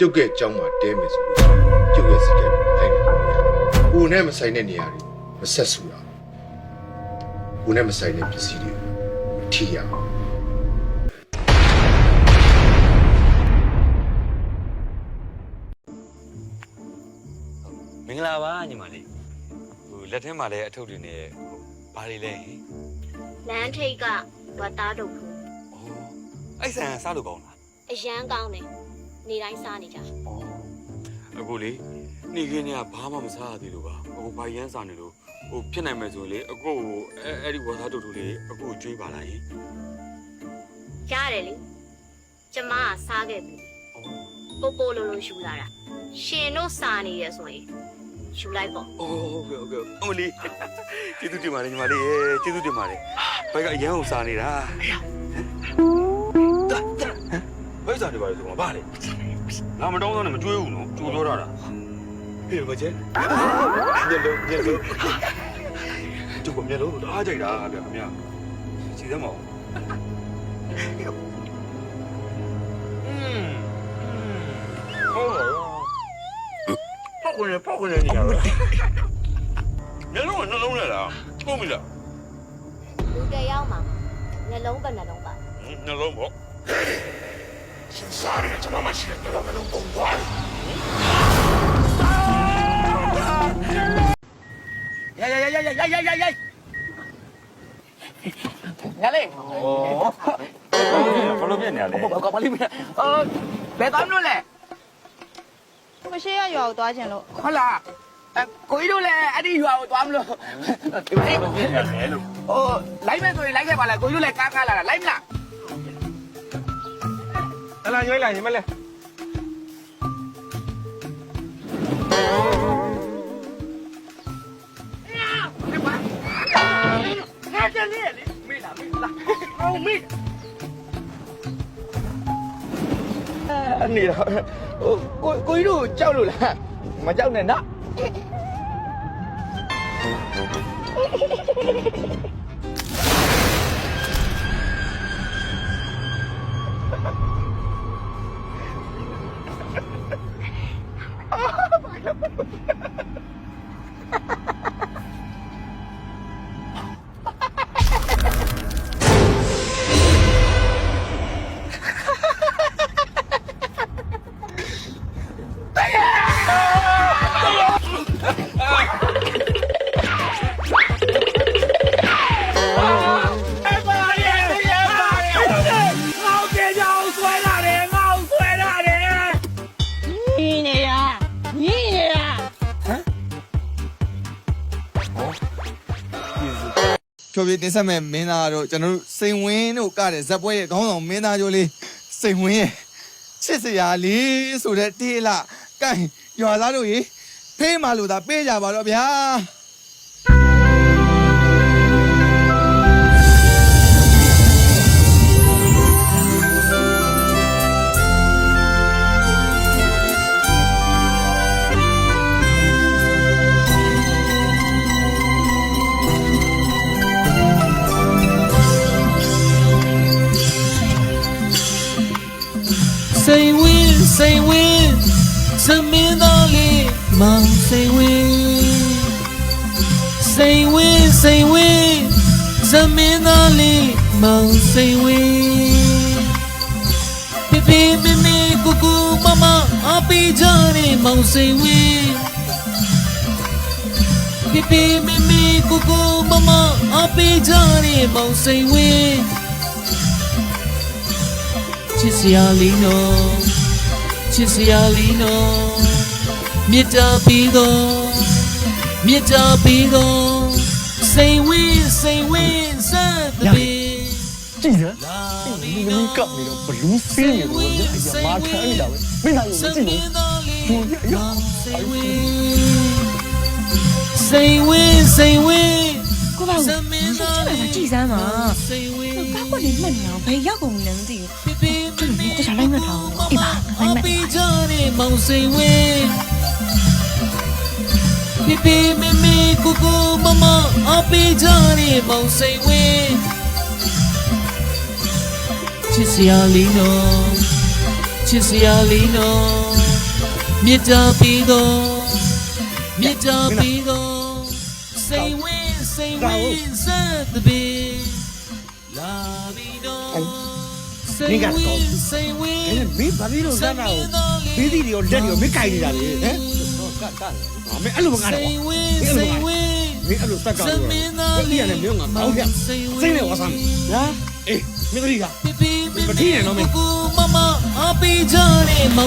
ကျုပ်ရဲ့အကြောင်းမှာတဲမယ်ဆိုလို့ကျုပ်ရဲ့စီကံကိုလိုက်နေပါဘူးဦးနဲ့မဆိုင်တဲ့နေရာတွေမဆက်ဆူရအောင်ဦးနဲ့မဆိုင်တဲ့ပစ္စည်းတွေမထိရအောင်မင်္ဂလာပါညီမလေးဟိုလက်ထဲမှာလည်းအထုပ်တွေနဲ့ဟိုဘာတွေလဲဟင်လမ်းထိပ်ကဝတ်သားတို့ဘူးဩအဲ့ဆန်စားလို့ကောင်းလားအရန်ကောင်းတယ် နေတိုင်းစားနေကြဩအခုလေနေခင်းကဘာမှမစားရသေးလို့ပါအခုဘာရမ်းစားနေလို့ဟိုဖြစ်နိုင်မယ်ဆိုရင်လေအခုကိုအဲအဲ့ဒီဝါသားတူတူလေးအခုကိုကျွေးပါလားဟင်ရတယ်လေကျမကစားခဲ့ပြီပိုပိုလိုလိုယူလာတာရှင်တို့စားနေရဆိုရင်ယူလိုက်ပေါ့ဩဟုတ်ကဲ့ဟုတ်ကဲ့အမလေးကျေးဇူးတင်ပါတယ်ညီမလေးရေကျေးဇူးတင်ပါတယ်ဘိုက်ကအရန်ကိုစားနေတာဘို က်စားနေပါလေဆိုတော့ဘာလဲငါမတောင်းတော့နဲ့မကျွေးဘူးနော်ကြိုးပြောတာလားဟေးမကျဲညလုံးညလုံးကျုပ်ကမျက်လုံးတော့အားကြိုက်တာဗျာခင်ဗျာခြေသမောอืมဟုတ်ပါရောဖောက်ကနေဖောက်ကနေနေရတော့မျက်လုံးကနှလုံးနဲ့လားပုံပြီလားလူတယောက်မှာနှလုံးပဲနှလုံးပါနှလုံးပေါ့ ရှင်စားရတယ်ကျွန်တော်မရှိတယ်ကျွန်တော်မလုပ်ဘူးဝါရရရရရရရရရငါလေးဩဘာလို့ပြန်နေရလဲဘာကဘာလို့မလဲအော်ဘယ်သွားမလို့လဲမရှိရရွာကိုသွားခြင်းလို့ဟုတ်လားအဲကိုကြီးတို့လည်းအဲ့ဒီရွာကိုသွားမလို့ဒီလိုပြန်နေရလဲလို့ဩလိုက်မယ်ဆိုရင်လိုက်ခဲ့ပါလားကိုကြီးတို့လည်းကားကားလာတာလိုက်မလား അല്ല അഞ്ഞുമല്ലേ അഞ്ഞുമല്ലേ anh đi đâu cô cô đi đâu cháu lùi là mà cháu này đó ဖြိုပြတင်ဆက်မဲ့မင်းသားတို့ကျွန်တော်တို့စိန်ဝင်းတို့ကတဲ့ဇက်ပွဲရဲ့ခေါင်းဆောင်မင်းသားကြိုးလေးစိန်ဝင်းရဲ့ချစ်စရာလေးဆိုတဲ့တေးလာကိုင်ရွာသားတို့ရေဖေးမှလို့သာပေးကြပါတော့ဗျာ စိတ်ဝင်းသမင်းသားလေးမောင်စိတ်ဝင်းစိတ်ဝင်းစိတ်ဝင်းသမင်းသားလေးမောင်စိတ်ဝင်းပြပြမမေကူကူမမအပီကြရဲမောင်စိတ်ဝင်းပြပြမမေကူကူမမအပီကြရဲမောင်စိတ်ဝင်းချစ်စရာလေးနော် ချစ်စရာလေးနော်မေတ္တာပြီးတော့မေတ္တာပြီးတော့စိတ်ဝင်းစိတ်ဝင်းစသဖြင့်ကြည့်ရလာဒီပြီးမတော့င်းကပ်နေတော့ဘလူးဖေးနေလို့ညအရာမာခံနေတာပဲမင်းနိုင်စလို့ကြည့်မလို့င်းသားလေးမောင်စိတ်ဝင်းစိတ်ဝင်းစိတ်ဝင်းကို ပါစဘူးမင်းသားကျမလေးကကြည်စမ်းပါစိတ်ဝင်းကားကွက်လေးမှတ်နေအောင်ဘယ်ရောက်ကုန်လဲမသိဘူးပြပြမမေတခြားလိုက်မှတ်ထားအောင်အေးပါလိုက်မှတ်အပီကြရဲမောင်စိတ်ဝင်းပြပြမမေကိုကိုမမအပေးကြရဲမောင်စိတ်ဝင်းချစ်စရာလေးနော်ချစ်စရာလေးနော်မြစ်တာပြီးတော့မြစ်တာပြီးတော့စိတ်ဝင် စိတ်ဝင်စသဖြင့်လာပြီးတော့စိတ်ဝင်စိတ်ဝင်မင်းဘာလို့စမ်းတာကိုဘေးသီးတွေရောလက်တွေရောမင်းကြိုင်နေတာလေဟမ်ကတ်ကတ်မင်းအဲ့လိုမကားတော့စိတ်ဝင်စိတ်ဝင်မင်းအဲ့လိုစက်ကောက်လို့ဒီရနဲ့မင်းကကောင်းပြစိတ်နဲ့ဝါဆမ်းညာအေးမင်းတို့ကမထီးနဲ့တော့မကူမမအပီကြတဲ့မောင်